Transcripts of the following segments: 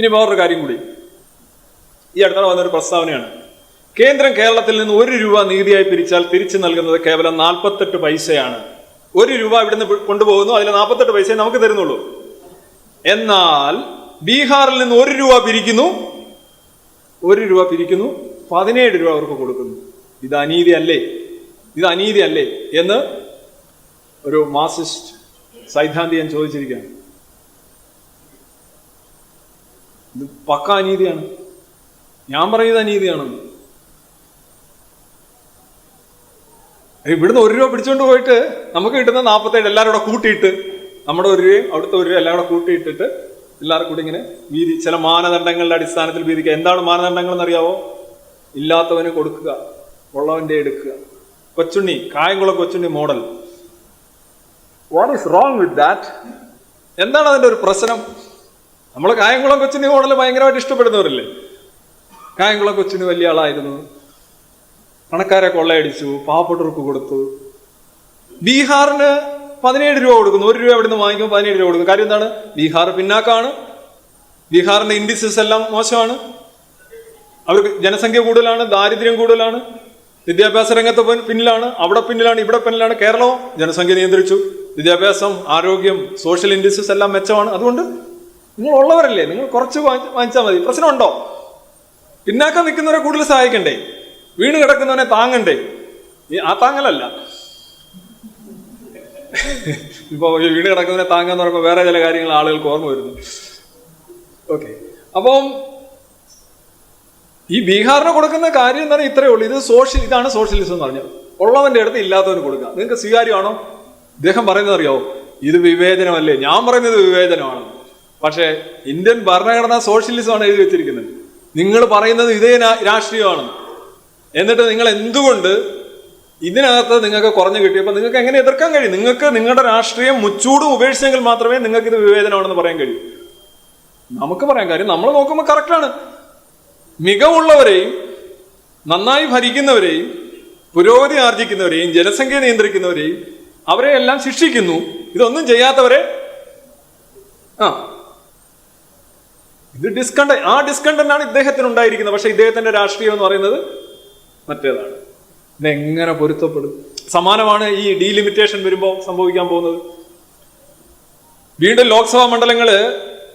ഇനി വേറൊരു കാര്യം കൂടി. ഈ അടുത്ത വന്നൊരു പ്രസ്താവനയാണ്. കേന്ദ്രം കേരളത്തിൽ നിന്ന് ഒരു രൂപ നീതിയായി പിരിച്ചാൽ തിരിച്ചു നൽകുന്നത് കേവലം നാൽപ്പത്തെട്ട് പൈസയാണ്. ഒരു രൂപ ഇവിടുന്ന് കൊണ്ടുപോകുന്നു അതിൽ നാൽപ്പത്തെട്ട് പൈസയെ നമുക്ക് തരുന്നുള്ളൂ. എന്നാൽ ബീഹാറിൽ നിന്ന് ഒരു രൂപ പിരിക്കുന്നു ഒരു രൂപ പിരിക്കുന്നു പതിനേഴ് രൂപ അവർക്ക് കൊടുക്കുന്നു. ഇത് അനീതി അല്ലേ? ഇത് അനീതി അല്ലേ? എന്ന് ഒരു മാർസിസ്റ്റ് സൈദ്ധാന്തികൻ ചോദിച്ചിരിക്കുകയാണ്. ഇത് പക്ക അനീതിയാണ്. ഞാൻ പറയുന്നത് അനീതിയാണെന്ന് ഇവിടുന്ന് ഒരു രൂപ പിടിച്ചോണ്ട് പോയിട്ട് നമുക്ക് കിട്ടുന്ന നാൽപ്പത്തേഴ് എല്ലാവരും കൂടെ കൂട്ടിയിട്ട് നമ്മുടെ ഒരു രൂപയും അവിടുത്തെ ഒരു രൂപ എല്ലാം കൂടെ കൂട്ടിയിട്ടിട്ട് എല്ലാവർക്കും കൂടി ഇങ്ങനെ വീതി ചില മാനദണ്ഡങ്ങളുടെ അടിസ്ഥാനത്തിൽ വീതിക്കുക. എന്താണ് മാനദണ്ഡങ്ങൾ എന്നറിയാവോ? ഇല്ലാത്തവന് കൊടുക്കുക ഉള്ളവന്റെ എടുക്കുക. Kochunni Kayamkulam Kochunni model. What is wrong with that എന്താണ് അതിന്റെ ഒരു പ്രശ്നം? നമ്മൾ കായംകുളം കൊച്ചിന് മോഡൽ ഭയങ്കരമായിട്ട് ഇഷ്ടപ്പെടുന്നവരല്ലേ? കായംകുളം കൊച്ചിന് വലിയ ആളായിരുന്നു. പണക്കാരെ കൊള്ളയടിച്ചു പാവപ്പെട്ടവർക്ക് കൊടുത്തു. ബീഹാറിന് പതിനേഴ് രൂപ കൊടുക്കുന്നു. ഒരു രൂപ അവിടുന്ന് വാങ്ങിക്കുമ്പോൾ പതിനേഴ് രൂപ കൊടുക്കും കാര്യം എന്താണ്? ബീഹാർ പിന്നാക്കാണ്. ബീഹാറിന്റെ ഇൻഡിസസ് എല്ലാം മോശമാണ്. അവർക്ക് ജനസംഖ്യ കൂടുതലാണ് ദാരിദ്ര്യം കൂടുതലാണ്. വിദ്യാഭ്യാസ രംഗത്ത് പിന്നിലാണ് അവിടെ പിന്നിലാണ് ഇവിടെ പിന്നിലാണ് കേരളവും. ജനസംഖ്യ നിയന്ത്രിച്ചു. വിദ്യാഭ്യാസം ആരോഗ്യം സോഷ്യൽ ഇൻഡിസസ് എല്ലാം മെച്ചമാണ്. അതുകൊണ്ട് നിങ്ങൾ ഉള്ളവരല്ലേ നിങ്ങൾ കുറച്ച് വാങ്ങി- വാങ്ങിച്ചാൽ മതി. പ്രശ്നമുണ്ടോ? പിന്നാക്കം നിൽക്കുന്നവരെ കൂടുതൽ സഹായിക്കണ്ടേ? വീണ് കിടക്കുന്നവനെ താങ്ങണ്ടേ? ആ താങ്ങലല്ല. ഇപ്പൊ ഈ വീണ് കിടക്കുന്നവനെ താങ്ങാന്ന് പറയുമ്പോൾ വേറെ ചില കാര്യങ്ങൾ ആളുകൾക്ക് ഓർമ്മ വരുന്നു. ഓക്കെ. അപ്പം ഈ ബീഹാറിന് കൊടുക്കുന്ന കാര്യം എന്ന് പറഞ്ഞാൽ ഇത്രയേ ഉള്ളൂ. ഇത് സോഷ്യൽ ഇതാണ് സോഷ്യലിസം എന്ന് പറഞ്ഞത്. ഉള്ളവന്റെ അടുത്ത് ഇല്ലാത്തവന് കൊടുക്കുക നിങ്ങൾക്ക് സ്വീകാര്യമാണോ? ഇദ്ദേഹം പറയുന്നത് അറിയാവോ? ഇത് വിവേചനമല്ലേ? ഞാൻ പറയുന്നത് വിവേചനമാണ്. പക്ഷേ ഇന്ത്യൻ ഭരണഘടന സോഷ്യലിസമാണ് എഴുതി വെച്ചിരിക്കുന്നത്. നിങ്ങൾ പറയുന്നത് ഇതേ രാഷ്ട്രീയമാണ്. എന്നിട്ട് നിങ്ങൾ എന്തുകൊണ്ട് ഇതിനകത്ത് നിങ്ങൾക്ക് കുറഞ്ഞു കിട്ടിയപ്പോൾ നിങ്ങൾക്ക് എങ്ങനെ എതിർക്കാൻ കഴിയും? നിങ്ങൾക്ക് നിങ്ങളുടെ രാഷ്ട്രീയം മുച്ചൂടും ഉപേക്ഷിച്ചെങ്കിൽ മാത്രമേ നിങ്ങൾക്ക് ഇത് വിവേചനമാണെന്ന് പറയാൻ കഴിയൂ. നമുക്ക് പറയാൻ കാര്യം നമ്മൾ നോക്കുമ്പോൾ കറക്റ്റാണ്. മികവുള്ളവരെയും നന്നായി ഭരിക്കുന്നവരെയും പുരോഗതി ആർജിക്കുന്നവരെയും ജനസംഖ്യ നിയന്ത്രിക്കുന്നവരെയും അവരെ എല്ലാം ശിക്ഷിക്കുന്നു. ഇതൊന്നും ചെയ്യാത്തവരെ ആ ഇത് ഡിസ്കണ്ട ആ ഡിസ്കണ്ടന്റ് ആണ് ഇദ്ദേഹത്തിന് ഉണ്ടായിരിക്കുന്നത് പക്ഷെ ഇദ്ദേഹത്തിന്റെ രാഷ്ട്രീയം എന്ന് പറയുന്നത് മറ്റേതാണ്. ഇതെങ്ങനെ പൊരുത്തപ്പെടും? സമാനമാണ് ഈ ഡീലിമിറ്റേഷൻ വരുമ്പോൾ സംഭവിക്കാൻ പോകുന്നത്. വീണ്ടും ലോക്സഭാ മണ്ഡലങ്ങൾ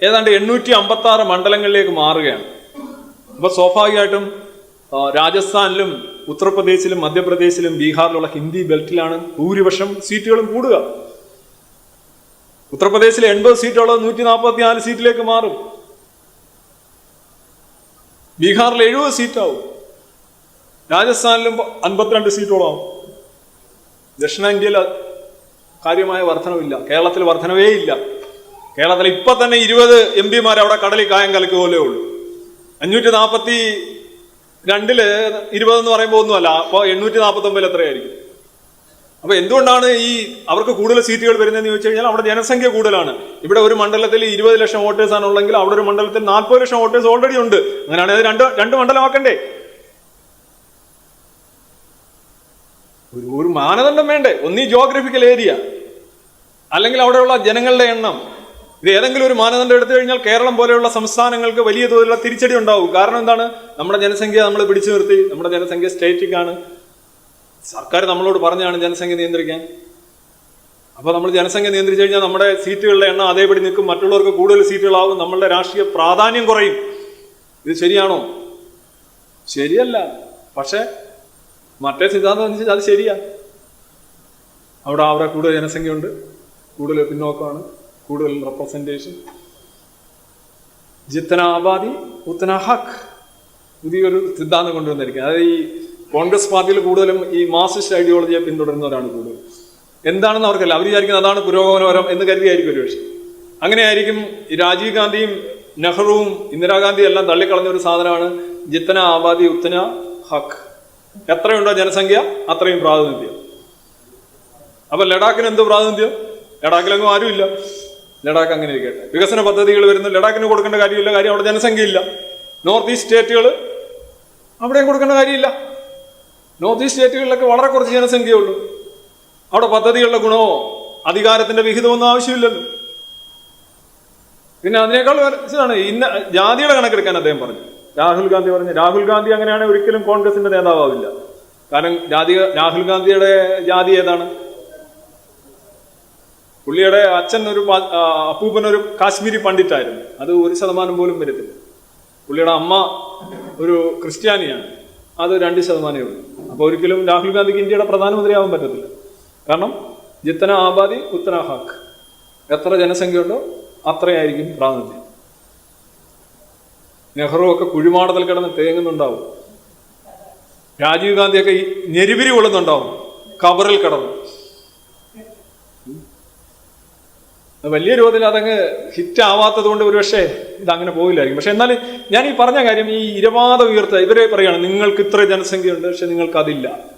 ഏതാണ്ട് എണ്ണൂറ്റി അമ്പത്തി ആറ് മണ്ഡലങ്ങളിലേക്ക് മാറുകയാണ്. അപ്പൊ സ്വാഭാവികമായിട്ടും രാജസ്ഥാനിലും ഉത്തർപ്രദേശിലും മധ്യപ്രദേശിലും ബീഹാറിലുള്ള ഹിന്ദി ബെൽറ്റിലാണ് ഭൂരിപക്ഷം സീറ്റുകളും കൂടുക. ഉത്തർപ്രദേശിലെ എൺപത് സീറ്റുള്ളത് നൂറ്റി നാൽപ്പത്തി നാല് സീറ്റിലേക്ക് മാറും. ബീഹാറിൽ എഴുപത് സീറ്റാവും. രാജസ്ഥാനിലും അൻപത്തിരണ്ട് സീറ്റോളാവും. ദക്ഷിണേന്ത്യയിൽ കാര്യമായ വർധനവില്ല. കേരളത്തിൽ വർധനവേ ഇല്ല. കേരളത്തിൽ ഇപ്പൊ തന്നെ ഇരുപത് എം പിമാർ അവിടെ കടലിൽ കായം കലക്കുക പോലെ ഉള്ളൂ. അഞ്ഞൂറ്റി നാൽപ്പത്തി രണ്ടിൽ ഇരുപതെന്ന് പറയുമ്പോൾ ഒന്നുമല്ല. അപ്പോൾ എണ്ണൂറ്റി നാൽപ്പത്തി ഒമ്പതിൽ എത്രയായിരിക്കും? അപ്പൊ എന്തുകൊണ്ടാണ് ഈ അവർക്ക് കൂടുതൽ സീറ്റുകൾ വരുന്നതെന്ന് ചോദിച്ചു കഴിഞ്ഞാൽ അവിടെ ജനസംഖ്യ കൂടുതലാണ്. ഇവിടെ ഒരു മണ്ഡലത്തിൽ ഇരുപത് ലക്ഷം വോട്ടേഴ്സ് ആണ് ഉള്ളെങ്കിൽ അവിടെ ഒരു മണ്ഡലത്തിൽ നാൽപ്പത് ലക്ഷം വോട്ടേഴ്സ് ഓൾറെഡി ഉണ്ട്. അങ്ങനെയാണെങ്കിൽ അത് രണ്ട് രണ്ട് മണ്ഡലമാക്കണ്ടേ? ഒരു ഒരു മാനദണ്ഡം വേണ്ടേ? ഒന്നീ ജോഗ്രഫിക്കൽ ഏരിയ അല്ലെങ്കിൽ അവിടെയുള്ള ജനങ്ങളുടെ എണ്ണം. ഇത് ഏതെങ്കിലും ഒരു മാനദണ്ഡം എടുത്തു കഴിഞ്ഞാൽ കേരളം പോലെയുള്ള സംസ്ഥാനങ്ങൾക്ക് വലിയ തോതിലുള്ള തിരിച്ചടി ഉണ്ടാവും. കാരണം എന്താണ്? നമ്മുടെ ജനസംഖ്യ നമ്മൾ പിടിച്ചു നിർത്തി. നമ്മുടെ ജനസംഖ്യ സ്റ്റേറ്റിക് ആണ്. സർക്കാർ നമ്മളോട് പറഞ്ഞാണ് ജനസംഖ്യ നിയന്ത്രിക്കാൻ. അപ്പോൾ നമ്മൾ ജനസംഖ്യ നിയന്ത്രിച്ചു കഴിഞ്ഞാൽ നമ്മുടെ സീറ്റുകളുടെ എണ്ണം അതേപടി നിൽക്കും. മറ്റുള്ളവർക്ക് കൂടുതൽ സീറ്റുകളാവും. നമ്മളുടെ രാഷ്ട്രീയ പ്രാധാന്യം കുറയും. ഇത് ശരിയാണോ? ശരിയല്ല. പക്ഷേ മറ്റേ സിദ്ധാന്തം അനുസരിച്ച് അത് ശരിയാ. അവിടെ അവിടെ കൂടുതൽ ജനസംഖ്യ ഉണ്ട് കൂടുതൽ പിന്നോക്കമാണ്. കൂടുതൽ റെപ്രസെന്റേഷൻ ജിത്തന ആബാദി ഉത്തന ഹക്ക് പുതിയൊരു സിദ്ധാന്തം കൊണ്ടുവന്നിരിക്കുന്നത് അതായത് ഈ കോൺഗ്രസ് പാർട്ടിയിൽ കൂടുതലും ഈ മാർസിസ്റ്റ് ഐഡിയോളജിയെ പിന്തുടരുന്നവരാണ് കൂടുതൽ എന്താണെന്ന് അവർക്കല്ല അവർ വിചാരിക്കുന്നത് അതാണ് പുരോഗമനപരം എന്ന് കരുതിയായിരിക്കും ഒരു പക്ഷേ അങ്ങനെയായിരിക്കും രാജീവ് ഗാന്ധിയും നെഹ്റുവും ഇന്ദിരാഗാന്ധിയും എല്ലാം തള്ളിക്കളഞ്ഞ ഒരു സാധനമാണ് ജിത്തന ആബാദി ഉത്തന ഹക്ക് എത്രയുണ്ടോ ജനസംഖ്യ അത്രയും പ്രാതിനിധ്യം. അപ്പൊ ലഡാക്കിന് എന്ത് പ്രാതിനിധ്യം? ലഡാക്കിലൊന്നും ആരുമില്ല. ലഡാക്ക് അങ്ങനെ ഇരിക്കട്ടെ. വികസന പദ്ധതികൾ വരുന്നു. ലഡാക്കിന് കൊടുക്കേണ്ട കാര്യമില്ല. കാര്യം അവിടെ ജനസംഖ്യയില്ല. നോർത്ത് ഈസ്റ്റ് സ്റ്റേറ്റുകൾ അവിടെയും കൊടുക്കേണ്ട കാര്യമില്ല. നോർത്ത് ഈസ്റ്റ് സ്റ്റേറ്റുകളിലൊക്കെ വളരെ കുറച്ച് ജനസംഖ്യയുള്ളൂ. അവിടെ പദ്ധതികളുടെ ഗുണമോ അധികാരത്തിന്റെ വിഹിതമൊന്നും ആവശ്യമില്ലല്ലോ. പിന്നെ അതിനേക്കാൾ ഇതാണ് ഇന്ന ജാതിയുടെ കണക്കെടുക്കാൻ അദ്ദേഹം പറഞ്ഞു. രാഹുൽ ഗാന്ധി പറഞ്ഞു രാഹുൽ ഗാന്ധി അങ്ങനെയാണെങ്കിൽ ഒരിക്കലും കോൺഗ്രസിന്റെ നേതാവാവില്ല. കാരണം ജാതി രാഹുൽ ഗാന്ധിയുടെ ജാതി ഏതാണ്? പുള്ളിയുടെ അച്ഛൻ ഒരു അപ്പൂപ്പൻ ഒരു കാശ്മീരി പണ്ഡിറ്റായിരുന്നു. അത് ഒരു ശതമാനം പോലും വരത്തില്ല. പുള്ളിയുടെ അമ്മ ഒരു ക്രിസ്ത്യാനിയാണ്. അത് രണ്ട് ശതമാനമേ ഉള്ളൂ. അപ്പോൾ ഒരിക്കലും രാഹുൽ ഗാന്ധിക്ക് ഇന്ത്യയുടെ പ്രധാനമന്ത്രിയാവാൻ പറ്റത്തില്ല. കാരണം ജിത്തന ആബാദി ഉത്തന ഹാക്ക് എത്ര ജനസംഖ്യ ഉണ്ടോ അത്രയായിരിക്കും പ്രാതിനിധ്യം. നെഹ്റു ഒക്കെ കുഴിമാടത്തിൽ കിടന്ന് തേങ്ങുന്നുണ്ടാവും. രാജീവ് ഗാന്ധിയൊക്കെ ഈ ഞെരുവിരി കൊള്ളുന്നുണ്ടാവും. കബറിൽ കിടന്നു അത് വലിയ രൂപത്തിൽ അതങ്ങ് ഹിറ്റ് ആവാത്തത് കൊണ്ട് ഒരുപക്ഷെ ഇത് അങ്ങനെ പോയില്ലായിരിക്കും. പക്ഷെ എന്നാൽ ഞാൻ ഈ പറഞ്ഞ കാര്യം ഈ ഇരവാദം ഉയർത്ത ഇവരെ പറയാണ് നിങ്ങൾക്ക് ഇത്ര ജനസംഖ്യ ഉണ്ട് പക്ഷെ നിങ്ങൾക്ക് അതില്ല